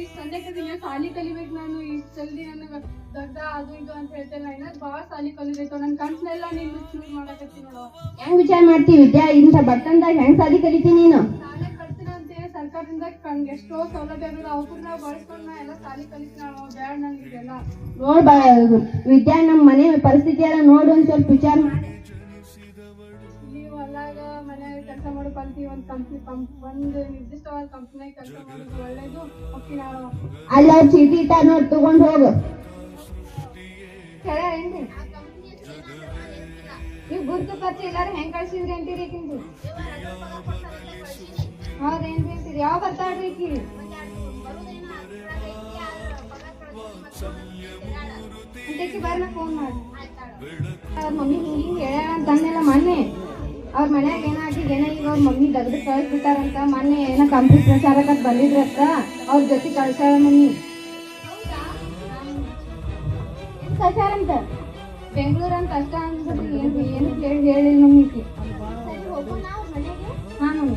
ಇಷ್ಟು ದಿನ ಸಾಲಿ ಕಲಿಬೇಕು ನಾನು ಇಷ್ಟು ಜಲ್ದಿ ನನಗೆ ದೊಡ್ಡ ಅದು ಇದು ಅಂತ ಹೇಳ್ತೇನೆ ಇನ್ನ ಭಾಳ ಸಾಲಿ ಕಲಿಬೇಕು. ನನ್ನ ಕನ್ಸನ್ನೆಲ್ಲ ನೀನು ಚೂಸ್ ಮಾಡಕತ್ತಿ ನೋಡು. ಹೆಂಗ್ ವಿಚಾರ ಮಾಡ್ತೀವಿ? ವಿದ್ಯಾ ಇಂಥ ಬಟ್ಟನ್ದಾಗ ಹೆಂಗ್ ಸಾಲಿ ಕಲಿತಿ ನೀನು? ನಾನೇ ಕಲ್ತೀನಿ ಅಂತೇಳಿ ಸರ್ಕಾರದಿಂದ ಕಣ್ಗೆ ಎಷ್ಟೋ ಸೌಲಭ್ಯಗಳು ಅವಕನ್ನ ಬಳಸ್ಕೊಂಡು ನಾ ಎಲ್ಲ ಸಾಲಿ ಕಲಿತೀನಿ ನಾವು ಬೇಡ ನಂಗೆ ಇದೆಲ್ಲ. ನೋಡ್ ವಿದ್ಯಾ ನಮ್ಮ ಮನೆ ಪರಿಸ್ಥಿತಿ ಎಲ್ಲ ನೋಡು ಒಂದ್ ಸ್ವಲ್ಪ ವಿಚಾರ ಮಾಡಿ. ಇಲ್ಲಿ ಮನೆ ಮನ್ಯಾಗ ಕೆಲಸ ಮಾಡೋ ಕಲ್ತಿ ಒಂದು ಕಂಪ್ನಿ ಕಂಪ್ ಒಂದು ನಿರ್ದಿಷ್ಟವಾದ ಕಂಪ್ನಿಯಾಗ ಕೆಲಸ ಮಾಡೋದು ಒಳ್ಳೇದು. ಓಕೆ ನಾವು ಅಲ್ಲ ಚೀಟಿ ತಾನು ತಗೊಂಡ್ ಹೋಗು. ಕೆಳ ಏನ್ರಿ ನೀವು ಗುರುತು ಪತ್ರ ಎಲ್ಲಾರು ಹೆಂಗ್ ಕಳ್ಸಿದ್ರಿ ಅಂತೀರಿ ಈಕಿಂದು? ಹೌದೇನ್ರಿ ಅಂತೀರಿ? ಯಾವ ಬರ್ತಾಳ್ರಿ ಈಕಿ? ಅಂತೇಕಿ ಬರ್ನ ಫೋನ್ ಮಾಡಿ. ಅವ್ರ ಮಮ್ಮಿ ಹಿಂಗೆ ಹೇಳ್ಯಾಳ ಅಂತ ಅಂದೆಲ್ಲ ಮೊನ್ನೆ? ಅವ್ರ ಮನ್ಯಾಗ ಏನಾಗಿ ಏನೋ ಈಗ ಅವ್ರ ಮಮ್ಮಿ ದಗ್ದು ಕಳಿಸ್ಬಿಟ್ಟಾರಂತ ಮೊನ್ನೆ ಏನೋ ಕಂಪ್ನಿ ಪ್ರಚಾರಕ್ಕೆ ಬಂದಿದ್ರಂತ ಅವ್ರ ಜೊತೆ ಕಳ್ಸಾಳ ಮಮ್ಮಿ. ಕಳ್ಸಾರಂತ ಬೆಂಗಳೂರಂತ ಅಷ್ಟ ಅನ್ಸುತ್ತೆ. ಏನು ಏನು ಕೇಳಿ ಹೇಳಿಲ್ಲ ಮಮ್ಮಿ. ಹಾಂ ಮಮ್ಮಿ.